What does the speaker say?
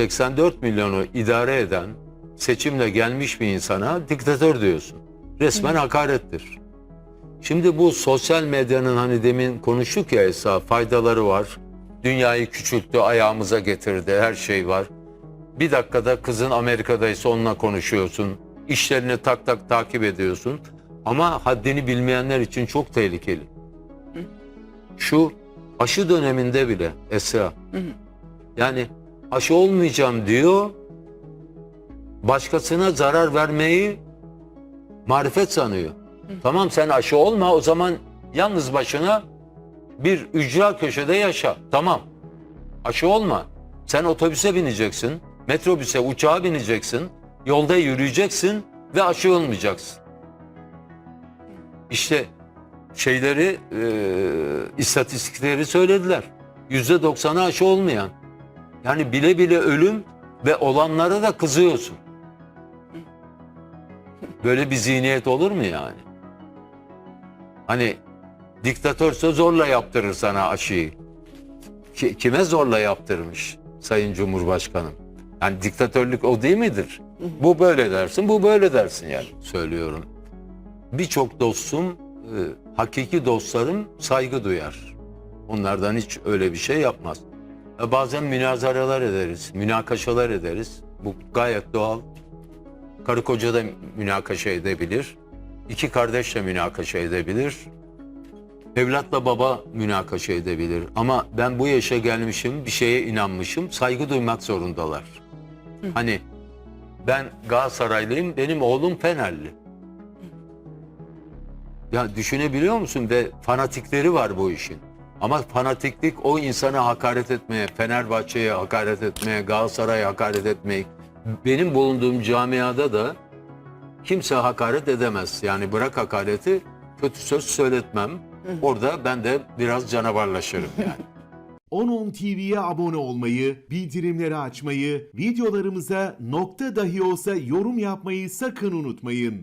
84 milyonu idare eden seçimle gelmiş bir insana diktatör diyorsun. Resmen hakarettir. Şimdi bu sosyal medyanın hani demin konuştuk ya Esra faydaları var. Dünyayı küçülttü, ayağımıza getirdi, her şey var. Bir dakikada kızın Amerika'daysa onunla konuşuyorsun. İşlerini tak tak takip ediyorsun. Ama haddini bilmeyenler için çok tehlikeli. Şu aşı döneminde bile Esra. Yani aşı olmayacağım diyor. Başkasına zarar vermeyi marifet sanıyor. Tamam sen aşı olma o zaman yalnız başına bir ücra köşede yaşa. Tamam. Aşı olma. Sen otobüse bineceksin, metrobüse, uçağa bineceksin, yolda yürüyeceksin ve aşı olmayacaksın. İşte şeyleri, e, istatistikleri söylediler. Yüzde doksanı aşı olmayan. Yani bile bile ölüm ve olanlara da kızıyorsun. Böyle bir zihniyet olur mu yani? Hani diktatörse zorla yaptırır sana aşıyı. Ki- kime zorla yaptırmış Sayın Cumhurbaşkanım? Yani diktatörlük o değil midir? Bu böyle dersin, bu böyle dersin yani söylüyorum. Birçok dostum, e, hakiki dostlarım saygı duyar. Onlardan hiç öyle bir şey yapmaz. E, bazen münazaralar ederiz, münakaşalar ederiz. Bu gayet doğal. Karı koca da münakaşa edebilir. İki kardeş de münakaşa edebilir. Evlatla baba münakaşa edebilir. Ama ben bu yaşa gelmişim, bir şeye inanmışım. Saygı duymak zorundalar. Hani ben Galatasaraylıyım, benim oğlum Fenerli. Ya düşünebiliyor musun? Ve fanatikleri var bu işin. Ama fanatiklik o insana hakaret etmeye, Fenerbahçe'ye hakaret etmeye, Galatasaray'a hakaret etmeye. Benim bulunduğum camiada da kimse hakaret edemez. Yani bırak hakareti, kötü söz söyletmem. Orada ben de biraz canavarlaşırım yani. 10.10 TV'ye abone olmayı, bildirimleri açmayı, videolarımıza nokta dahi olsa yorum yapmayı sakın unutmayın.